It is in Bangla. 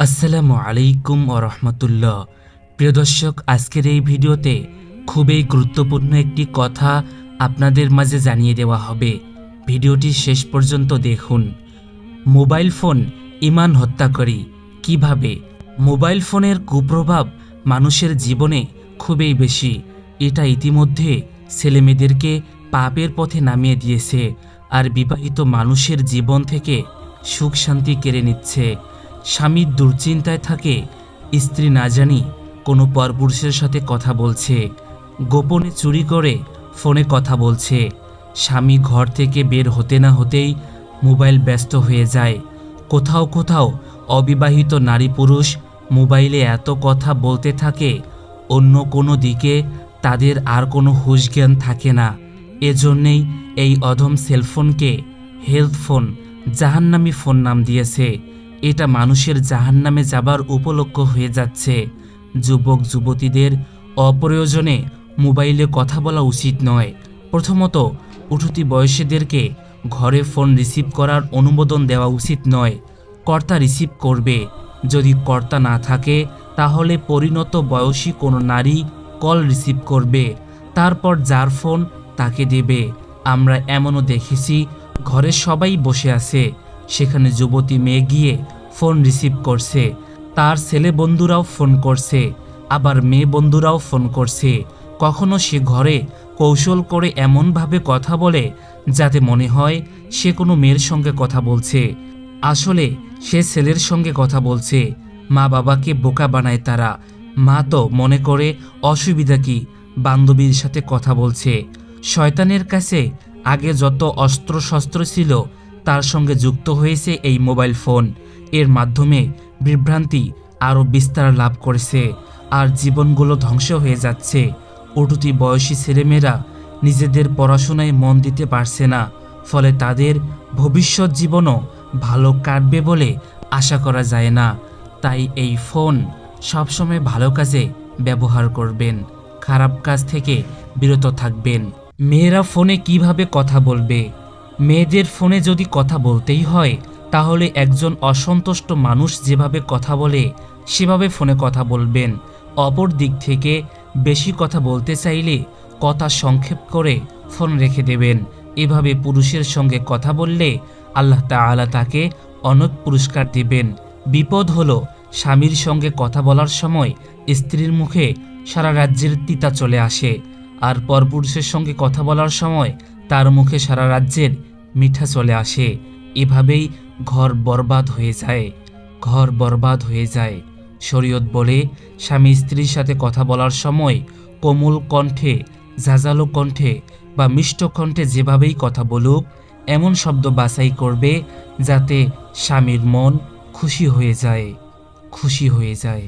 আসসালামু আলাইকুম ও রহমতুল্লাহ। প্রিয় দর্শক, আজকের এই ভিডিওতে খুবই গুরুত্বপূর্ণ একটি কথা আপনাদের মাঝে জানিয়ে দেওয়া হবে। ভিডিওটি শেষ পর্যন্ত দেখুন। মোবাইল ফোন ইমান হত্যাকারী। কীভাবে? মোবাইল ফোনের কুপ্রভাব মানুষের জীবনে খুবই বেশি। এটা ইতিমধ্যে ছেলেমেয়েদেরকে পাপের পথে নামিয়ে দিয়েছে আর বিবাহিত মানুষের জীবন থেকে সুখ শান্তি কেড়ে নিচ্ছে। স্বামীর দুশ্চিন্তায় থাকে, স্ত্রী না জানি কোনো পরপুরুষের সাথে কথা বলছে, গোপনে চুরি করে ফোনে কথা বলছে। স্বামী ঘর থেকে বের হতে না হতেই মোবাইল ব্যস্ত হয়ে যায়। কোথাও কোথাও অবিবাহিত নারী পুরুষ মোবাইলে এত কথা বলতে থাকে, অন্য কোনো দিকে তাদের আর কোনো হুঁশ জ্ঞান থাকে না। এজন্যেই এই অধম সেলফোনকে হেলথ ফোন, জাহান্নামি ফোন নাম দিয়েছে। এটা মানুষের জাহান্নামে যাবার উপলক্ষ হয়ে যাচ্ছে। যুবক, যুবতীদের অপ্রয়োজনে মোবাইলে কথা বলা উচিত নয়। প্রথমত, উঠতি বয়সীদেরকে ঘরে ফোন রিসিভ করার অনুমোদন দেওয়া উচিত নয়। কর্তা রিসিভ করবে। যদি কর্তা না থাকে, তাহলে পরিণত বয়সী কোনো নারী কল রিসিভ করবে। তারপর যার ফোন, তাকে দেবে। আমরা এমনও দেখেছি, ঘরে সবাই বসে আছে। সেখানে যুবতী মেয়ে গিয়ে ফোন রিসিভ করছে। তার ছেলে বন্ধুরাও ফোন করছে, আবার মেয়ে বন্ধুরাও ফোন করছে। কখনো সে ঘরে কৌশল করে এমনভাবে কথা বলে যাতে মনে হয় সে কোনো মেয়ের সঙ্গে কথা বলছে। আসলে সে ছেলের সঙ্গে কথা বলছে। মা বাবাকে বোকা বানায় তারা। মা তো মনে করে অসুবিধা কি? বান্ধবীর সাথে কথা বলছে। শয়তানের কাছে আগে যত অস্ত্র শস্ত্র ছিল তার সঙ্গে যুক্ত হয়েছে এই মোবাইল ফোন। এর মাধ্যমে বিভ্রান্তি আরও বিস্তার লাভ করেছে আর জীবনগুলো ধ্বংস হয়ে যাচ্ছে। উঠতি বয়সী ছেলেমেয়েরা নিজেদের পড়াশোনায় মন দিতে পারছে না, ফলে তাদের ভবিষ্যৎ জীবনও ভালো কাটবে বলে আশা করা যায় না। তাই এই ফোন সবসময় ভালো কাজে ব্যবহার করবেন, খারাপ কাজ থেকে বিরত থাকবেন। মেয়েরা ফোনে কীভাবে কথা বলবে? মেয়েদের ফোনে যদি কথা বলতেই হয়, তাহলে একজন অসন্তুষ্ট মানুষ যেভাবে কথা বলে, সেভাবে ফোনে কথা বলবেন। অপর দিক থেকে বেশি কথা বলতে চাইলে কথা সংক্ষেপ করে ফোন রেখে দেবেন। এভাবে পুরুষের সঙ্গে কথা বললে আল্লাহ তাআলা তাকে অনেক পুরস্কার দেবেন। বিপদ হলো স্বামীর সঙ্গে কথা বলার সময় স্ত্রীর মুখে সারা রাজ্যের তিতা চলে আসে। আর পরপুরুষের সঙ্গে কথা বলার সময় তার মুখে সারা রাজ্যের মিঠা চলে আসে। এভাবেই ঘর বরবাদ হয়ে যায়, ঘর বরবাদ হয়ে যায়। শরীয়ত বলে, স্বামী স্ত্রীর সাথে কথা বলার সময় কোমল কণ্ঠে, ঝাঁঝালো কণ্ঠে বা মিষ্ট কণ্ঠে যেভাবেই কথা বলুক, এমন শব্দ বাছাই করবে যাতে স্বামীর মন খুশি হয়ে যায়, খুশি হয়ে যায়।